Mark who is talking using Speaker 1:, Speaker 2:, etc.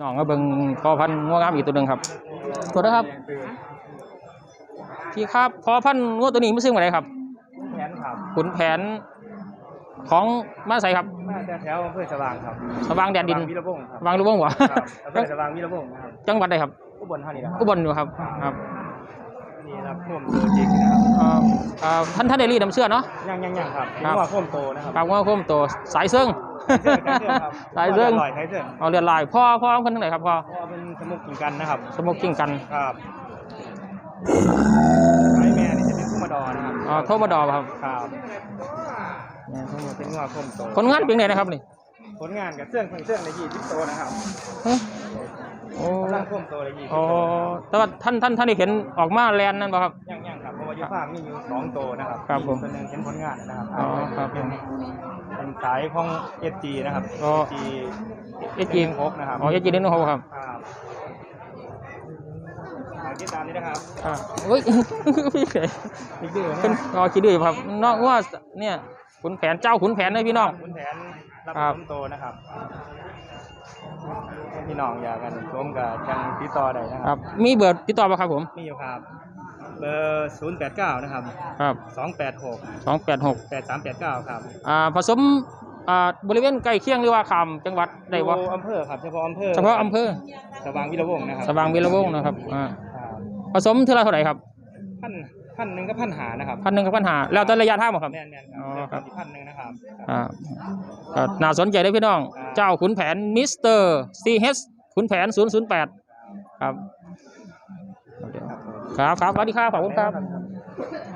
Speaker 1: น้องก็เบิ่งพอพันธุ์งัวงามอีกตัวหนึ่งครับตัวนะครับพี่ครับพอพันธุ์งัวตัวนี้ไม่ซื้อมาไหนครับ
Speaker 2: แผนครับ
Speaker 1: ขุนแผนของมาใส่ครับ
Speaker 2: มาจากแถวอำเภอสว่างครับ
Speaker 1: สว่างแดนดิน
Speaker 2: สว่างวิรวงศ์ครับ
Speaker 1: วางหรือบ้างวะ
Speaker 2: ครับอำเภอสว่างวิรวงศ์นะครับ
Speaker 1: จังหวัดใดครับ
Speaker 2: อุบลเท่านี้นะครับ
Speaker 1: อุบลอยู่ครับครับ
Speaker 2: นี่รับพ่วมโตจริงนะครับ
Speaker 1: เอ่อเอ่อท่านท่านเดลี่น้ำเชื่อเนาะ
Speaker 2: ยังยังยังครับ
Speaker 1: ครับ
Speaker 2: นี่ว่าพ่วมโตนะครับ
Speaker 1: ครับงัวโค้มตัวสายเซิง
Speaker 2: ไทเสื้อครับ
Speaker 1: สายเซิง
Speaker 2: ลอยไทเสื้อ
Speaker 1: เอาเรียนลายพ่อพ่อคนทั้งไหนครับพ่อ
Speaker 2: เพราะว่าเป็นสมุกกินกันนะครับ
Speaker 1: สโมกกิ้งกัน
Speaker 2: ครับไอ้แม่นี่จะเป็นผู้มาดอนะครับ
Speaker 1: อ่าโทรมาดอครับ
Speaker 2: ครับเนี่ยทั้งหมดเป็นว่าพ่วมโต
Speaker 1: คนงานเป็นไงนะครับนี่
Speaker 2: ผลงานกับเสื้อเสื้อในยี่สิบโตนะครับ
Speaker 1: เอ้ยโอ้
Speaker 2: กำลังพ่วมโตในยี่สิบ
Speaker 1: อ๋อ
Speaker 2: โต
Speaker 1: แต่ว่าท่านท่านท่านได้เห็นออกมาแลนด์นั่นป่ะครับ
Speaker 2: ยังยัง ครับเพราะว่ายุภาพมีอยู่สองโตนะครับ
Speaker 1: ครับผม
Speaker 2: ตัวหนึงเป็นผลงานนะครับ
Speaker 1: อ๋อครับผม
Speaker 2: เป็นสายของเอจีนะครับ
Speaker 1: อ๋อ
Speaker 2: จี
Speaker 1: เอจี
Speaker 2: หกนะครับ
Speaker 1: อ๋อเอจีเดนโนโฮครับ
Speaker 2: ครับฝากติดตามนี้นะครับ
Speaker 1: อ่าเฮ้ย พี่เขย
Speaker 2: อีกดื้อ
Speaker 1: เป็น
Speaker 2: นะ
Speaker 1: อ๋อคิดด้วยครับน้องว่าเนี่ยขุนแผนเจ้าขุนแผนนะพี่น้อง
Speaker 2: คุณแผนรับ
Speaker 1: ครับ
Speaker 2: สมโตนะครับพี่น้องอยากกันร่วมกับจังติดต่อได้นะ
Speaker 1: ค
Speaker 2: ค
Speaker 1: รั
Speaker 2: รั
Speaker 1: บ บ มีเบอร์ติดต่อป่ะครับผม
Speaker 2: มีอยู่ครับ เบอร์ศูนย์แปดเก้านะครับ
Speaker 1: ครับ
Speaker 2: สองแปดหก
Speaker 1: สองแปดหก
Speaker 2: แปดสามแปดเก้าครับ
Speaker 1: อ่าผสมอ่าบริเวณใกล้เคียงหรือว่าคำจังหวัดใดวะ
Speaker 2: อยู่อำเภอครับเฉพาะอำเภอ
Speaker 1: เฉพาะอำเภอ
Speaker 2: สว่างวิรวงศ์นะครับ
Speaker 1: สว่างวีระวงศ์นะครับอ่า
Speaker 2: ครับ
Speaker 1: ผสมเท่าไรเท่าไหร่ครับ
Speaker 2: พันพันหนึ่งก็พันหานะครับ
Speaker 1: พันหนึ่งกับพันหาแล้วแต่ระยะทางบ่ครับ
Speaker 2: แม่นแม่นครั
Speaker 1: อ๋อครับ
Speaker 2: แล้วก็อีกพันหนึ่งนะครับ
Speaker 1: อ่าก็น่าสนใจเลยพี่น้อง
Speaker 2: ครับ
Speaker 1: เจ้าขุนแผนมิสเตอร์ซีเฮขุนแผนศูนย์ศูนย์แปดครับ
Speaker 2: ครับ
Speaker 1: ครับสวัสดีครับขอบคุณ
Speaker 2: ครับ